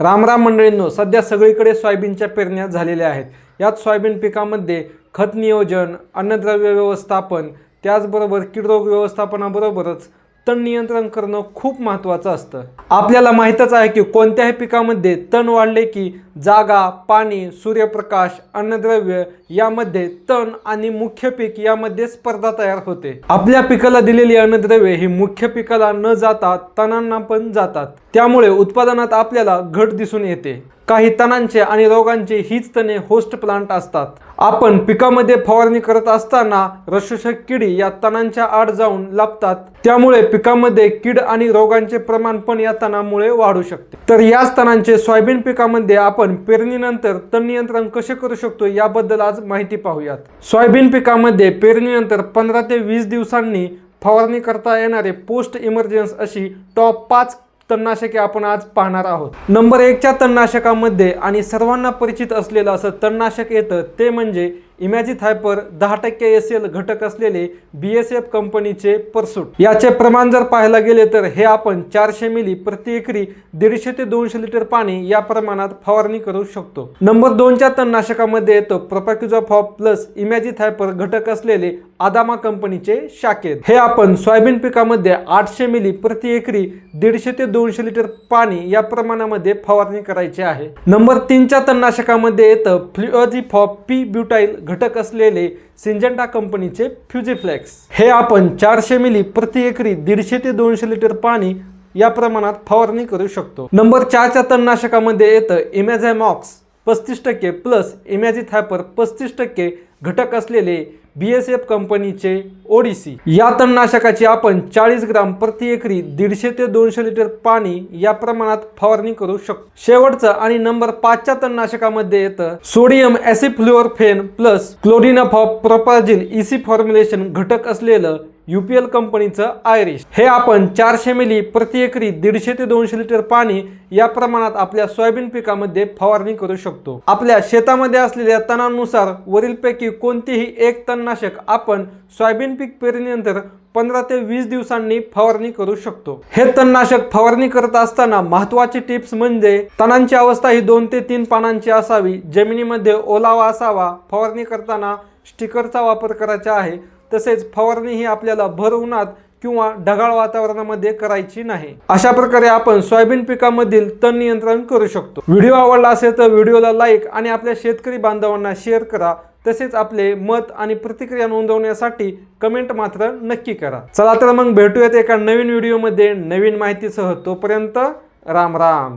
रामराम मंडळींनो सध्या सगळीकडे सोयाबीनच्या पेरण्या झालेल्या आहेत. यात सोयाबीन पिकामध्ये खत नियोजन अन्नद्रव्य व्यवस्थापन त्याचबरोबर कीड रोग व्यवस्थापनाबरोबरच तण नियंत्रण करणं खूप महत्त्वाचं असतं. आपल्याला माहीतच आहे की कोणत्याही पिकामध्ये तण वाढले की जागा पाणी सूर्यप्रकाश अन्नद्रव्य यामध्ये तण आणि मुख्य पीक यामध्ये स्पर्धा तयार होते. आपल्या पिकाला दिलेली अन्नद्रव्ये ही मुख्य पिकाला न जाता तणांना पण जातात. त्यामुळे उत्पादनात आपल्याला घट दिसून येते. काही तणांचे आणि रोगांचे हीच तणे होस्ट प्लांट असतात. आपण पिकामध्ये फवारणी करत असताना रसोषक किडी या तणांच्या आड जाऊन लपतात. त्यामुळे पिकामध्ये कीड आणि रोगांचे प्रमाण पण या तणामुळे वाढू शकते. तर याच तणांचे सोयाबीन पिकामध्ये आपण पेरणीनंतर तण नियंत्रण कसे करू शकतो याबद्दल आज माहिती पाहूयात. सोयाबीन पिकामध्ये पेरणीनंतर पंधरा ते वीस दिवसांनी फवारणी करता येणारे पोस्ट इमर्जन्स अशी टॉप पाच तणनाशके आपण आज पाहणार आहोत. नंबर एकच्या तणनाशकामध्ये आणि सर्वांना परिचित असलेलं असं तणनाशक येतं ते म्हणजे इमॅजिथायपर दहा टक्के एस एल घटक असलेले बी एस एफ कंपनीचे परसूट. याचे प्रमाण जर पाहायला गेले तर हे आपण चारशे मिली प्रति एकरी दीडशे ते दोनशे लिटर पाणी या प्रमाणात फवारणी करू शकतो. नंबर दोनच्या तणनाशकामध्ये येतो प्रोपॅक्युझॉफॉप प्लस इमॅजिथायपर घटक असलेले आदामा कंपनीचे शाकेत हे आपण सोयाबीन पिकामध्ये आठशे मिली प्रति एकरी दीडशे ते दोनशे लिटर पाणी या प्रमाणामध्ये फवारणी करायची आहे. नंबर तीनच्या तणनाशकामध्ये येतं फ्ल्युअझिफॉप पी ब्युटाईल घटक असलेले सिंजंटा कंपनीचे फ्युजिफ्लेक्स. हे आपण चारशे मिली प्रति एकरी दीडशे ते दोनशे लिटर पाणी या प्रमाणात फवारणी करू शकतो. नंबर चारच्या तणनाशकामध्ये येतं इमॅझॅमॉक्स पस्तीस टक्के प्लस इमॅझिथॅपर पस्तीस टक्के घटक असलेले बी एस एफ कंपनीचे ओडिसी या तणनाशकाची आपण चाळीस ग्राम प्रति एकरी दीडशे ते दोनशे लिटर पाणी या प्रमाणात फवारणी करू शकतो. शेवटचं आणि नंबर पाचच्या तणनाशकामध्ये येतं sodium acifluorfen plus chlorine of propazine EC formulation घटक असलेलं युपीएल कंपनीचं आयरिश. हे आपण चारशे मिली प्रति एकरी दीडशे ते दोनशे लिटर पाणी या प्रमाणात आपल्या सोयाबीन पिकामध्ये फवारणी करू शकतो. आपल्या शेतामध्ये असलेल्या तणानुसार वरीलपैकी कोणतेही एक तणनाशक आपण सोयाबीन पीक पेरणीनंतर पंधरा ते वीस दिवसांनी फवारणी करू शकतो. हे तणनाशक फवारणी करत असताना महत्वाची टिप्स म्हणजे तणांची अवस्था ही दोन ते तीन पानांची असावी. जमिनीमध्ये ओलावा असावा. फवारणी करताना स्टिकरचा वापर करायचा आहे. तसेच फवारणी ही आपल्याला भर उन्हात किंवा ढगाळ वातावरणामध्ये करायची नाही. अशा प्रकारे आपण सोयाबीन पिकामधील तण नियंत्रण करू शकतो. व्हिडिओ आवडला असेल तर व्हिडिओला लाईक आणि आपल्या शेतकरी बांधवांना शेअर करा. तसेच आपले मत आणि प्रतिक्रिया नोंदवण्यासाठी कमेंट मात्र नक्की करा. चला तर मग भेटूयात एका नवीन व्हिडिओमध्ये. नवीन माहितीसह तोपर्यंत राम राम.